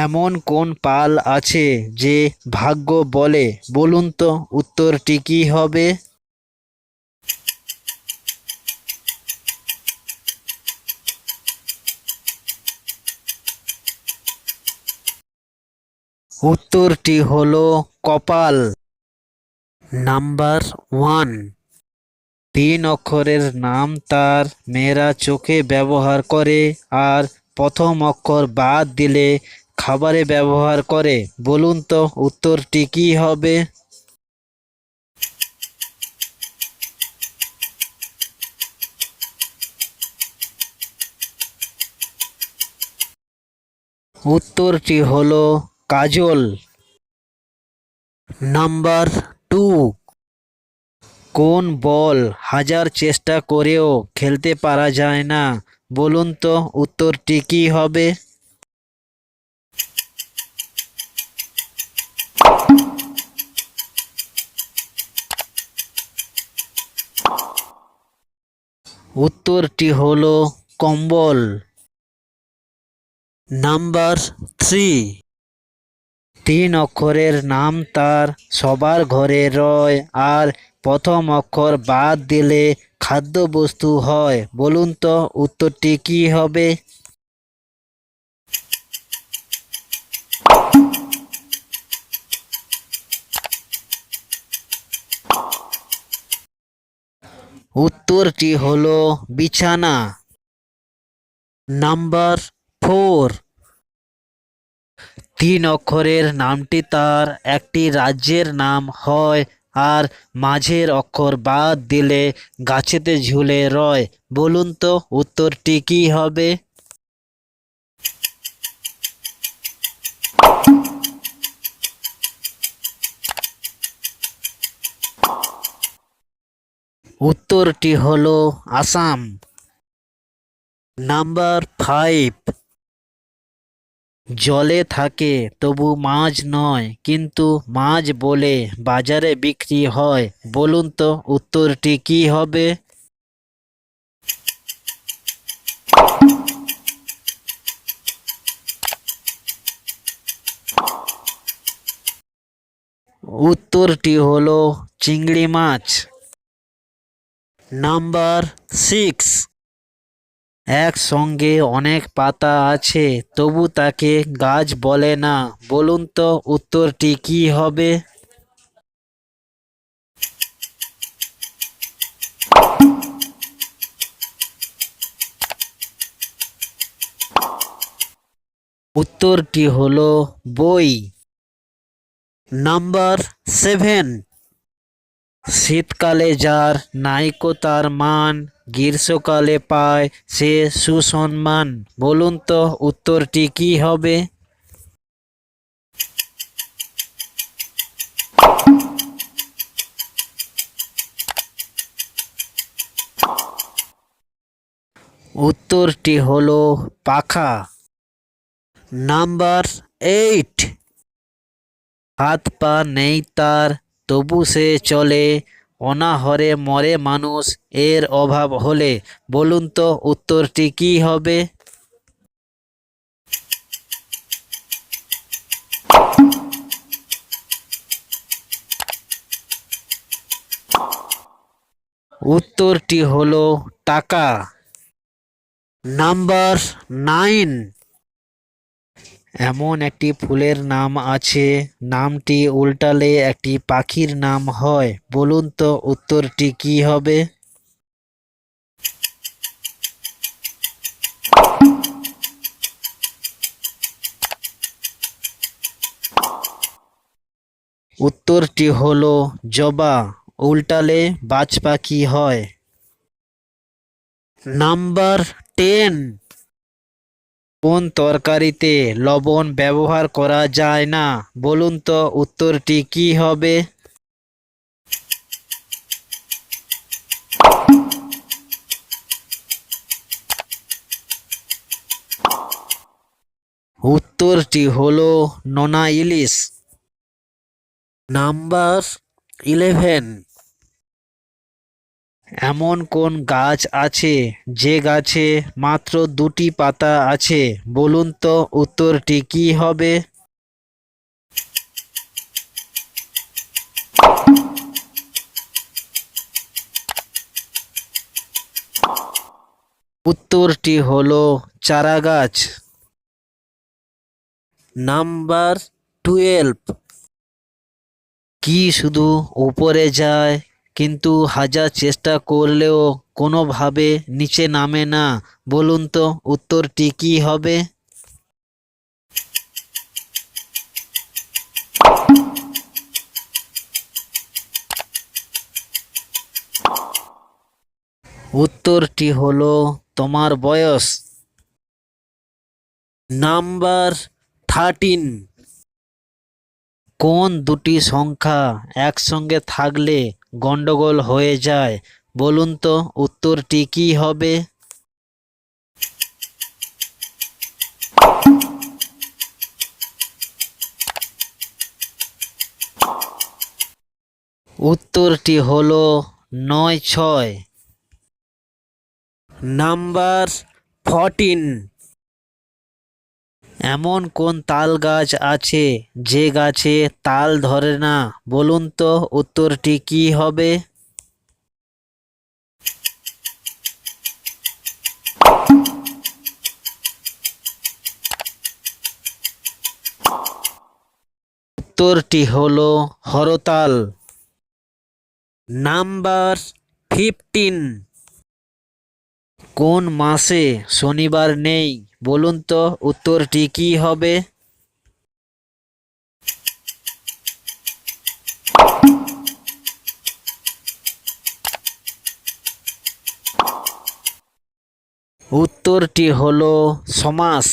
এমন কোন পাল আছে যে ভাগ্য বলে? বলুন তো উত্তরটি কি হবে? উত্তরটি হলো কপাল। Number one. তিন অক্ষরের নাম তার মেয়েরা চোখে ব্যবহার করে আর প্রথম অক্ষর বাদ দিলে খাবারে ব্যবহার করে। বলুন তো, উত্তরটি কি হবে? উত্তরটি হলো কাজল। Number two. কোন বল হাজার চেষ্টা করেও খেলতে পারা যায় না? বলুন তো, উত্তরটি কি হবে? উত্তরটি হল কম্বল। Number three. তিন অক্ষরের নাম তার, সবার ঘরে রয়, আর প্রথম অক্ষর বাদ দিলে খাদ্যবস্তু হয়। বলুন তো, উত্তরটি কি হবে? উত্তরটি হলো বিছানা। Number four. তিন অক্ষরের নামটি তার একটি রাজ্যের নাম হয় আর মাঝের অক্ষর বাদ দিলে গাছেতে ঝুলে রয়। বলুন তো উত্তরটি কী হবে? উত্তরটি হলো আসাম। Number five. জলে থাকে, তবু মাছ নয়, কিন্তু মাছ বলে বাজারে বিক্রি হয়। বলুন তো, উত্তরটি কি হবে? উত্তরটি হলো চিংড়ি মাছ। নাম্বার সিক্স একসঙ্গে অনেক পাতা আছে, তবু তাকে গাছ বলে না। বলুন তো, উত্তরটি কি হবে? উত্তরটি হলো বই। নাম্বার সেভেন শীতকালে যার নাইকো তার মান, গ্রীষ্মকালে পায় সে সুসম্মান। বলুন তো উত্তরটি কি হবে? উত্তরটি হলো পাখা। Number eight. হাত পা নেই তার তবু সে চলে, অনাহরে মরে মানুষ, এর অভাব হলে। বলুন তো, উত্তরটি কি হবে? উত্তরটি হলো টাকা। Number nine. এমন একটি ফুলের নাম আছে, নামটি উল্টালে একটি পাখির নাম হয়। বলুন তো উত্তরটি কি হবে? উত্তরটি হলো জবা, উল্টালে বাজ পাখি হয়। Number ten. কোন তরকারিতে লবণ ব্যবহার করা যায় না? বলুন তো উত্তরটি কি হবে? উত্তরটি হলো নোনা ইলিশ। Number eleven. এমন কোন গাছ আছে যে গাছে মাত্র দুটি পাতা আছে? বলুন তো উত্তরটি কি হবে? উত্তরটি হলো চারা গাছ নাম্বার টুয়েলভ। কি শুধু উপরে যায় কিন্তু হাজার চেষ্টা করলেও কোনোভাবে নিচে নামে না। বলুন তো, উত্তরটি কি হবে? উত্তরটি হলো, তোমার বয়স। Number thirteen. কোন দুটি সংখ্যা একসঙ্গে থাকলে গন্ডগোল হয়ে যায়। বলুন তো উত্তরটি কি হবে? উত্তরটি হলো নয় ছয়। Number fourteen. এমন কোন তাল গাছ আছে যে গাছে তাল ধরে না? বলুন তো উত্তরটি কি হবে? উত্তরটি হলো হরতাল। Number fifteen. কোন মাসে শনিবার নেই? বলুন তো উত্তরটি কি হবে? উত্তরটি হলো সমাস।